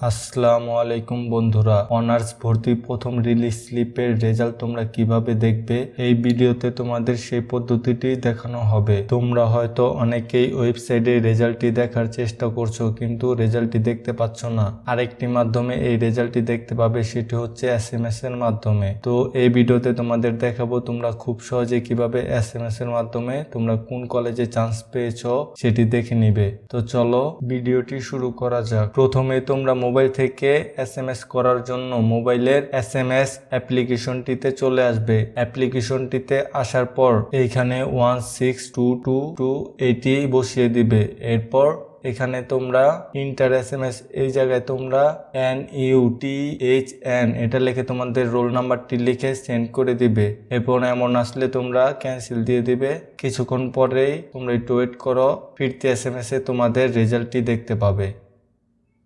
আসসালামু আলাইকুম বন্ধুরা। অনার্স ভর্তি প্রথম রিলিজ স্লিপের রেজাল্ট তোমরা কীভাবে দেখবে? এই ভিডিওতে তোমাদের সেই পদ্ধতিটি দেখানো হবে। তোমরা হয়তো অনেকেই ওয়েবসাইটে রেজাল্টটি দেখার চেষ্টা করছ, কিন্তু রেজাল্টটি দেখতে পাচ্ছ না। আরেকটি মাধ্যমে এই রেজাল্টটি দেখতে পাবে, সেটি হচ্ছে এস এম এস এর মাধ্যমে। তো এই ভিডিওতে তোমাদের দেখাবো, তোমরা খুব সহজে কীভাবে এস এম এস এর মাধ্যমে তোমরা কোন কলেজে চান্স পেয়েছ সেটি দেখে নিবে। তো চলো ভিডিওটি শুরু করা যাক। প্রথমে তোমরা মোবাইল থেকে এস এম এস করার জন্য মোবাইলের এস এম এস অ্যাপ্লিকেশনটিতে চলে আসবে। অ্যাপ্লিকেশনটিতে আসার পর এইখানে one six two two two eighty বসিয়ে দিবে। এরপর এখানে তোমরা ইন্টার এস এম এস, এই জায়গায় তোমরা N U T H N এটা লিখে তোমাদের রোল নাম্বারটি লিখে সেন্ড করে দিবে। এরপর এমন আসলে তোমরা ক্যান্সেল দিয়ে দিবে। কিছুক্ষণ পরেই তোমরা একটু ওয়েট করো, ফিরতি এস এম এস এ তোমাদের রেজাল্টটি দেখতে পাবে।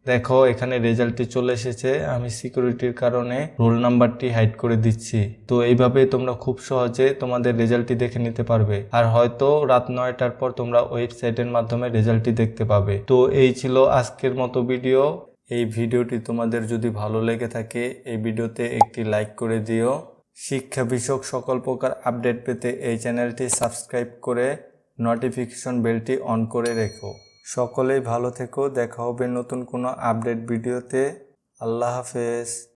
দেখো, এখানে রেজাল্টটি চলে এসেছে। আমি সিকিউরিটির কারণে রোল নাম্বারটি হাইড করে দিচ্ছি। তো এইভাবে তোমরা খুব সহজে তোমাদের রেজাল্টটি দেখে নিতে পারবে। আর হয়তো রাত নয়টার পর তোমরা ওয়েবসাইটের মাধ্যমে রেজাল্টটি দেখতে পাবে। তো এই ছিল আজকের মতো ভিডিও। এই ভিডিওটি তোমাদের যদি ভালো লেগে থাকে, এই ভিডিওতে একটি লাইক করে দিও। শিক্ষা বিষয়ক সকল প্রকার আপডেট পেতে এই চ্যানেলটি সাবস্ক্রাইব করে নোটিফিকেশন বেলটি অন করে রেখো। সকলেই ভালো থেকো। দেখা হবে নতুন কোনো আপডেট ভিডিওতে। আল্লাহ হাফেজ।